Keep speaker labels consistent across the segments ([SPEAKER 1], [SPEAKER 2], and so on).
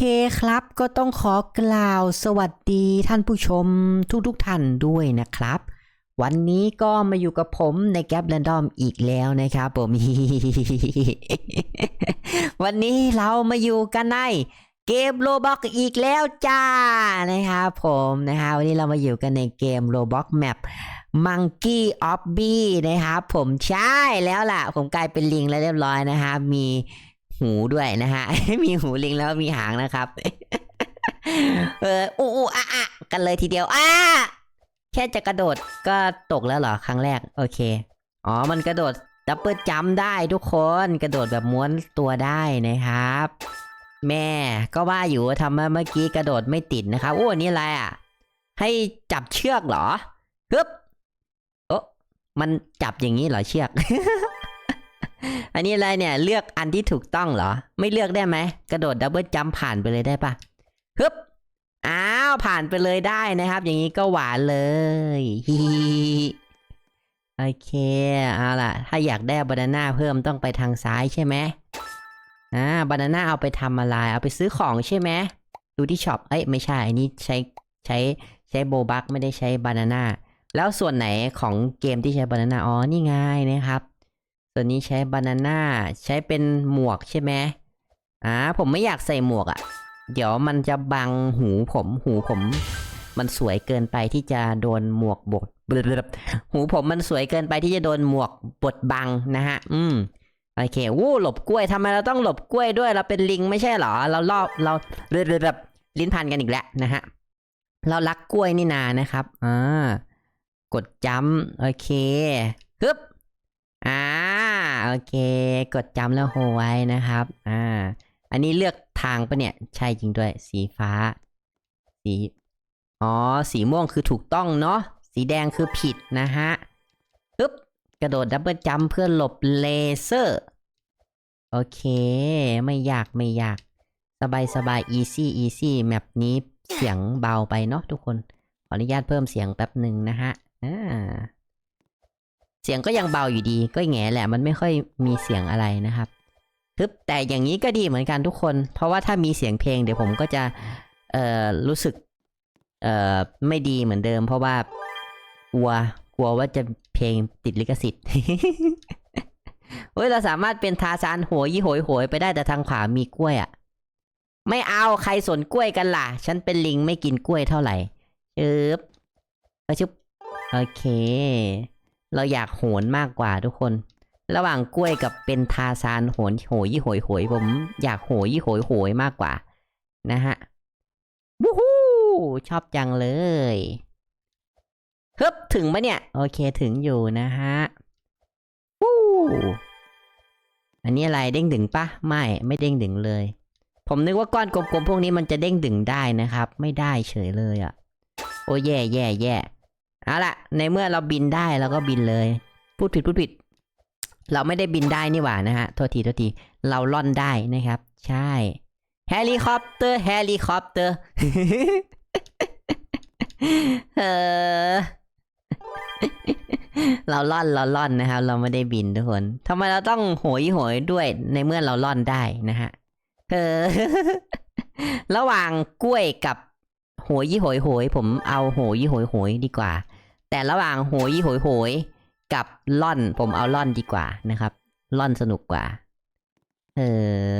[SPEAKER 1] เคครับ ก็ต้องขอกล่าวสวัสดีท่านผู้ชมทุกๆทท่านด้วยนะครับ วันนี้ก็มาอยู่กับผมในแก p แ a นดอมอีกแล้วนะครับผม วันนี้เรามาอยู่กันในเกมโ o บ็อกอีกแล้วจ้านะครับผมนะครับวันนี้เรามาอยู่กันในเกมโ o บ็อกแมป Monkey of Bee นะครับผมใช่แล้วล่ะ ผมกลายเป็นลิงแล้วเรียบร้อยนะครับมี หูด้วยนะฮะ มีหูลิงแล้วมีหางนะครับ เอออู้อู้อะอะกันเลยทีเดียวอะแค่จะกระโดดก็ตกแล้วเหรอครั้งแรก โอเค อ๋อ มันกระโดดดับเบิลจัมได้ทุกคนกระโดดแบบม้วนตัวได้นะครับ แม่ก็ว่าอยู่ทำไมเมื่อกี้กระโดดไม่ติดนะครับโอ้อันนี่อะไรอะ ให้จับเชือกเหรอฮึบโอ้มันจับอย่างนี้เหรอเชือก อันนี้อะไรเนี่ย เลือกอันที่ถูกต้องเหรอ ไม่เลือกได้ไหม กระโดดดับเบิลจัมผ่านไปเลยได้ปะฮึบอ้าวผ่านไปเลยได้นะครับ อย่างนี้ก็หวานเลยฮิฮิโอเคเอาล่ะ ถ้าอยากได้บานาน่าเพิ่มต้องไปทางซ้ายใช่ไหมอ่าบานาน่าเอาไปทำอะไร เอาไปซื้อของใช่ไหมดูที่ช็อปเอ้ยไม่ใช่อันนี้ใช้ใช้ใช้โบบักไม่ได้ใช้บานาน่าแล้วส่วนไหนของเกมที่ใช้บานาน่าอ๋อนี่ไงนะครับ ส่วนี้ใช้บานาน่าใช้เป็นหมวกใช่ไหมอ่าผมไม่อยากใส่หมวกอะ่ะ เดี๋ยวมันจะบังหูผมหูผม มันสวยเกินไปที่จะโดนหมวกบดหูผมมันสวยเกินไปที่จะโดนหมวกบดบังนะฮะ อืมโอเควู้หลบกล้วยทำไมเราต้องหลบกล้วยด้วยเราเป็นลิงไม่ใช่เหรอ เรารอบเราเรือแบบลิ้นพันกันอีกแล้วนะฮะเรารักกล้วยนี่นานะครับอ่ากดจัมป์โอเคฮึบ อ่าโอเค กดจำแล้วโฮไว้นะครับ อ่า อันนี้เลือกทางปะเนี่ย ใช่จริงด้วย สีฟ้า สี อ๋อ สีม่วงคือถูกต้องเนาะ สีแดงคือผิดนะฮะปึ๊บ กระโดดดับเบิลจัมเพื่อหลบเลเซอร์ โอเค ไม่ยากไม่ยาก สบายสบาย easy easy แมปนี้เสียงเบาไปเนาะทุกคน ขออนุญาตเพิ่มเสียงแป๊บหนึ่งนะฮะ อ่า เสียงก็ยังเบาอยู่ดีก็แง่แหละมันไม่ค่อยมีเสียงอะไรนะครับทึบแต่อย่างนี้ก็ดีเหมือนกันทุกคน เพราะว่าถ้ามีเสียงเพลงเดี๋ยวผมก็จะเอ่อรู้สึกเอ่อไม่ดีเหมือนเดิม เพราะว่ากลัวกลัวว่าจะเพลงติดลิขสิทธิ์เฮ้ยเราสามารถเป็นทาซานโหยยี่โหยโหยไปได้แต่ทางขวามีกล้วยอะ่ะไม่เอาใครสนกล้วยกันล่ะ ฉันเป็นลิงไม่กินกล้วยเท่าไหร่ชึบไปชึบโอเค เราอยากโหนมากกว่าทุกคน ระหว่างกล้วยกับเป็นทาซานโหนโหยยี่โหยโหยผมอยากโหยยี่โหยโหยมากกว่า นะฮะวู้ฮู้ชอบจังเลยฮึบถึงปะเนี่ย โอเคถึงอยู่นะฮะวู้อันนี้อะไรเด้งดึงปะไม่ไม่เด้งดึงเลย ผมนึกว่าก้อนกลมๆพวกนี้มันจะเด้งดึงได้นะครับ ไม่ได้เฉยเลยอะ่ะ โอ้แย่แย่แย่ เอาละในเมื่อเราบินได้เราก็บินเลย พูดผิดพูดผิด เราไม่ได้บินได้นี่หว่านะฮะ โทษทีโทษที เราล่อนได้นะครับ ใช่เฮลิคอปเตอร์เฮลิคอปเตอร์เออเราล่อนเราล่อนนะครับ เราไม่ได้บินทุกคนทำไมเราต้องโหยโหยด้วยในเมื่อเราล่อนได้นะฮะเออระหว่างกล้วยกับโหยยี่โหยโหยผมเอาโหยยี่โหยโหยดีกว่า แต่ระหว่างโหยโหยโหยกับล่อนผมเอาล่อนดีกว่านะครับ ล่อนสนุกกว่า เออ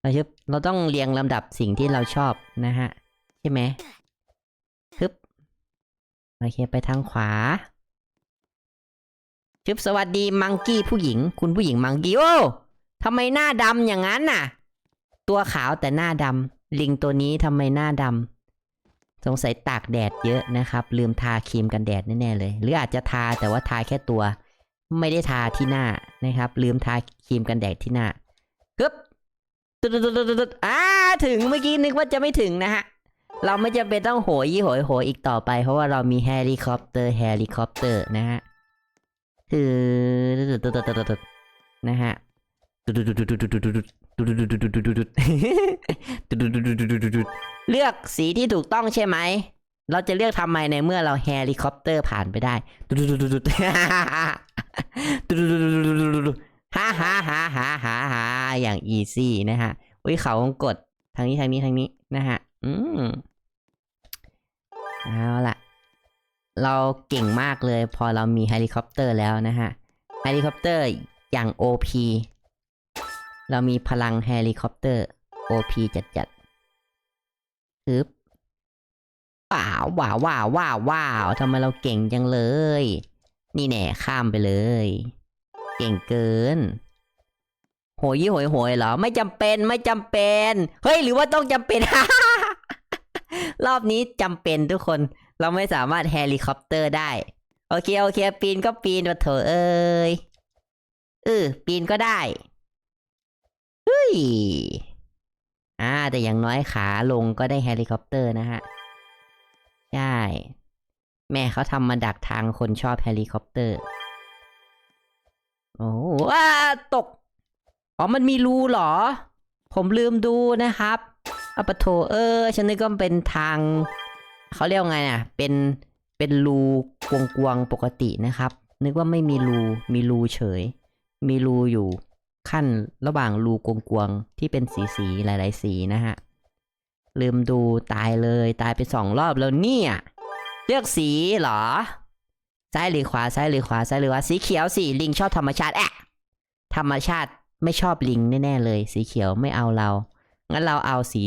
[SPEAKER 1] เราชึบเราต้องเรียงลำดับสิ่งที่เราชอบนะฮะ ใช่ไหมฮึบโอเคไปทางขวาชึบสวัสดีมังกี้ผู้หญิง คุณผู้หญิงมังกี้โอ้ทำไมหน้าดำอย่างนั้นน่ะ ตัวขาวแต่หน้าดำลิงตัวนี้ทำไมหน้าดำ สงสัยตากแดดเยอะนะครับ ลืมทาครีมกันแดดแน่ๆเลย หรืออาจจะทาแต่ว่าทาแค่ตัว ไม่ได้ทาที่หน้านะครับ ลืมทาครีมกันแดดที่หน้าฮึบตุ๊ดตุ๊ดตุ๊ดตุ๊ดอ่าถึงเมื่อกี้นึกว่าจะไม่ถึงนะฮะเราไม่จำเป็นต้องโหยยี่โหยโหยอีกต่อไป เพราะว่าเรามีเฮลิคอปเตอร์เฮลิคอปเตอร์นะฮะคือตุ๊ ดตุ๊ดตุ๊ดตุ๊ดตุ๊ดนะฮะเลือกสีที่ถูกต้องใช่ไหม เราจะเลือกทำไมในเมื่อเราเฮลิคอปเตอร์ผ่านไปได้ฮ่าฮ่าฮ่าฮ่าฮ่าฮ่าอย่างอีซี่นะฮะ อุ้ยเขาวงกดทางนี้ทางนี้ทางนี้นะฮะ อืมเอาล่ะ เราเก่งมากเลยพอเรามีเฮลิคอปเตอร์แล้วนะฮะ เฮลิคอปเตอร์อย่าง OP เรามีพลังเฮลิคอปเตอร์ OP จัดจัดๆฮึบว้าวว้าวว้าวว้าวว้าวทำไมเราเก่งจังเลย นี่แน่ข้ามไปเลย เก่งเกิน โหยยี่โหยโหยเหรอ ไม่จำเป็นไม่จำเป็น เฮ้ย หรือว่าต้องจำเป็น รอบนี้จำเป็นทุกคน เราไม่สามารถเฮลิคอปเตอร์ได้ โอเค โอเค ปีนก็ปีนมาเถอะเอ้ยเออปีนก็ได้ เฮ้ย อ่า แต่อย่างน้อยขาลงก็ได้เฮลิคอปเตอร์นะฮะ ใช่ แม่เขาทำมาดักทางคนชอบเฮลิคอปเตอร์ โอ้ว้าตก อ๋อ มันมีรูเหรอ ผมลืมดูนะครับอะปะโถเออ ฉันนึกว่ามันเป็นทาง เขาเรียกว่าไงน่ะ เป็น เป็นรูกวงๆปกตินะครับ นึกว่าไม่มีรู มีรูเฉย มีรูอยู่ ขั้นระหว่างรูกวงๆที่เป็นสีสีหลาย ๆ สีนะฮะ ลืมดูตายเลยตายไปสองรอบแล้วเนี่ย เลือกสีเหรอ ซ้ายหรือขวาซ้ายหรือขวาซ้ายหรือขวาสีเขียวสีลิงชอบธรรมชาติแอะธรรมชาติไม่ชอบลิงแน่ๆเลย สีเขียวไม่เอาเรา งั้นเราเอาสี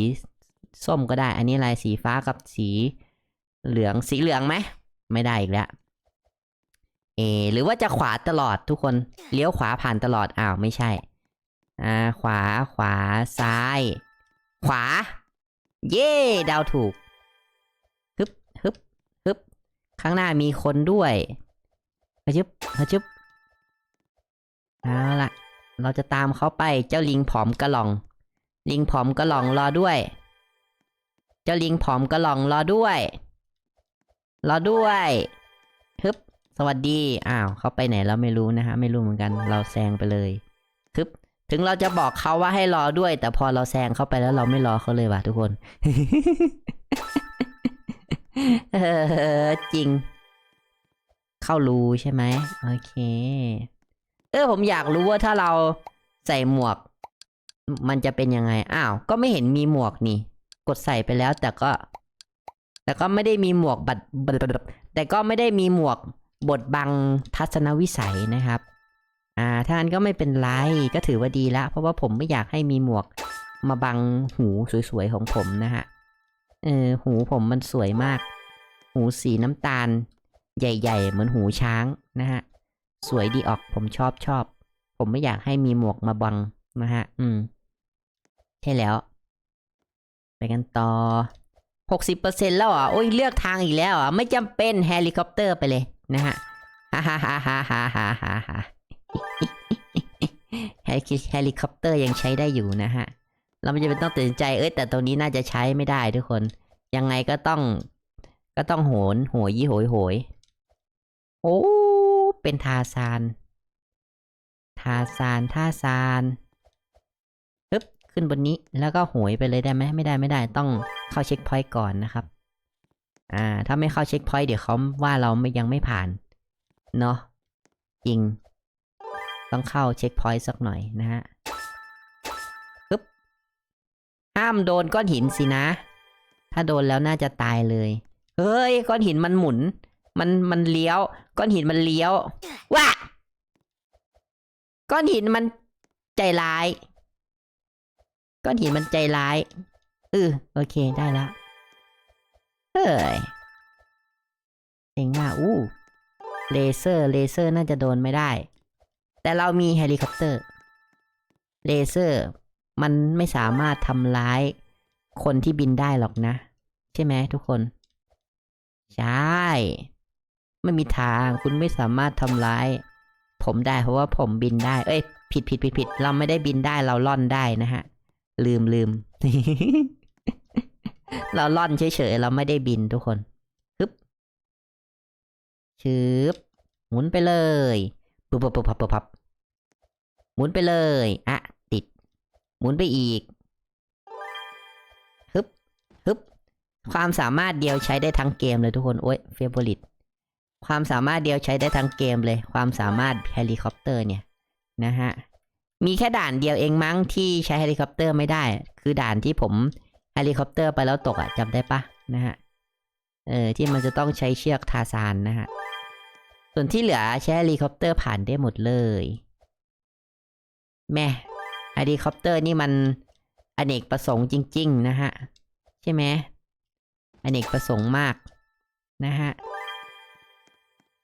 [SPEAKER 1] ส้มก็ได้ อันนี้อะไรสีฟ้ากับสีเหลืองสีเหลืองไหมไม่ได้อีกแล้วเอหรือว่าจะขวาตลอดทุกคนเลี้ยวขวาผ่านตลอดอ้าวไม่ใช่ อ่าขวาขวาซ้าย ขวา เย่เดาวถูกฮึบฮึบฮึบข้างหน้ามีคนด้วยฮะจึบฮะจึบเอาละเราจะตามเขาไปเจ้าลิงผอมกระหล่อง ลิงผอมกระหล่องรอด้วย เจ้าลิงผอมกระหล่องรอด้วย รอด้วยฮึบสวัสดี อ้าวเขาไปไหนเราไม่รู้นะฮะ ไม่รู้เหมือนกัน เราแซงไปเลย ถึงเราจะบอกเขาว่าให้รอด้วย แต่พอเราแซงเข้าไปแล้วเราไม่รอเขาเลยว่ะทุกคน เออจริง เข้ารูใช่ไหมโอเค เออผมอยากรู้ว่าถ้าเราใส่หมวก มันจะเป็นยังไง อ้าว ก็ไม่เห็นมีหมวกนี่ กดใส่ไปแล้วแต่ก็ แต่ก็ไม่ได้มีหมวกบัดบัดบัดบัดแต่ก็ไม่ได้มีหมวกบดบังทัศนวิสัยนะครับ อ่าท่านก็ไม่เป็นไรก็ถือว่าดีละ เพราะว่าผมไม่อยากให้มีหมวกมาบังหูสวยๆของผมนะฮะ เออหูผมมันสวยมาก หูสีน้ำตาล ใหญ่ๆ เหมือนหูช้างนะฮะ สวยดีออกผมชอบชอบ ผมไม่อยากให้มีหมวกมาบังนะฮะ อืม ใช่แล้ว ไปกันต่อหกสิบเปอร์เซ็นต์แล้วอะโอ้ยเลือกทางอีกแล้วอะ ไม่จำเป็นเฮลิคอปเตอร์ไปเลยนะฮะฮ่าฮ่าฮ่าฮ่าฮ่าฮ่า เฮลิคอปเตอร์ยังใช้ได้อยู่นะฮะ เราไม่จำเป็นต้องตัดสินใจเอ้ยแต่ตรงนี้น่าจะใช้ไม่ได้ทุกคน ยังไงก็ต้อง ก็ต้องโหนโหยยี่โหยโหย โอ้ เป็นทาซาน ทาซานท่าซานปึ๊บขึ้นบนนี้แล้วก็โหยไปเลยได้ไหมไม่ได้ไม่ได้ต้องเข้าเช็คพอยต์ก่อนนะครับ อ่า ถ้าไม่เข้าเช็คพอยต์เดี๋ยวเขาว่าเราไม่ยังไม่ผ่าน เนาะจริง ต้องเข้าเช็คพอยต์สักหน่อยนะฮะปึ๊บห้ามโดนก้อนหินสินะ ถ้าโดนแล้วน่าจะตายเลย เฮ้ย ก้อนหินมันหมุน มันมันเลี้ยว ก้อนหินมันเลี้ยวว้าก้อนหินมันใจร้าย ก้อนหินมันใจร้ายเออโอเคได้แล้วเฮ้ยเจ๋งมากอู้เลเซอร์เลเซอร์น่าจะโดนไม่ได้ แต่เรามีเฮลิคอปเตอร์เลเซอร์มันไม่สามารถทำร้ายคนที่บินได้หรอกนะ ใช่ไหมทุกคน ใช่ไม่มีทางคุณไม่สามารถทำร้าย ผมได้เพราะว่าผมบินได้ เอ้ย ผิดผิดผิดผิดเราไม่ได้บินได้เราล่อนได้นะฮะ ลืมลืมเราล่อนเฉยๆเราไม่ได้บินทุกคนฮึบชืบหมุนไปเลยปุ๊บปุ๊บปุ๊บปุ๊บปุ๊บ หมุนไปเลย อะ ติด หมุนไปอีก ฮึบ ฮึบ ความสามารถเดียวใช้ได้ทั้งเกมเลยทุกคน โอ้ยเฟเวอริตความสามารถเดียวใช้ได้ทั้งเกมเลย ความสามารถเฮลิคอปเตอร์เนี่ย นะฮะ มีแค่ด่านเดียวเองมั้งที่ใช้เฮลิคอปเตอร์ไม่ได้ คือด่านที่ผมเฮลิคอปเตอร์ไปแล้วตกอะจำได้ปะนะฮะ เออ ที่มันจะต้องใช้เชือกทาซานนะฮะ ส่วนที่เหลือใช้เฮลิคอปเตอร์ผ่านได้หมดเลย แม่เฮลิคอปเตอร์นี่มันอเนกประสงค์จริง ๆ นะฮะ ใช่ไหมอเนกประสงค์มากนะฮะ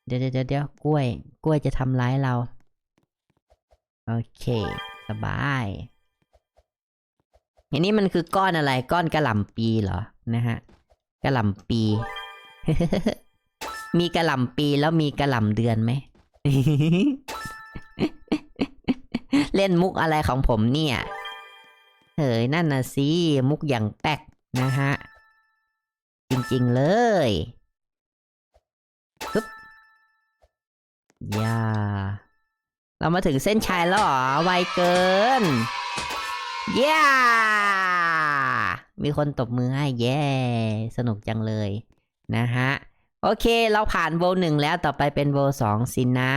[SPEAKER 1] เดี๋ยวเดี๋ยวเดี๋ยวกล้วย กล้วยจะทำร้ายเรา โอเค สบายอันนี้มันคือก้อนอะไรก้อนกระหล่ำปีเหรอนะฮะกระหล่ำปี มีกระหล่ำปีแล้วมีกระหล่ำเดือนไหม เล่นมุกอะไรของผมเนี่ยเฮ้ยนั่นน่ะสิมุกอย่างแป๊กนะฮะ จริงๆเลยฮึบย่าเรามาถึงเส้นชัยแล้วหรอ ไวเกินเย้มีคนตบมือให้เย้สนุกจังเลยนะฮะ โอเคเราผ่านโวลหนึ่งแล้วต่อไปเป็นโวลสองสินะ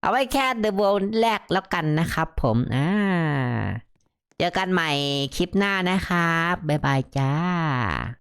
[SPEAKER 1] เอาไว้แค่เดอะโบนแรกแล้วกันนะครับผมอ่าเจอกันใหม่คลิปหน้านะครับ บ๊ายบายจ้า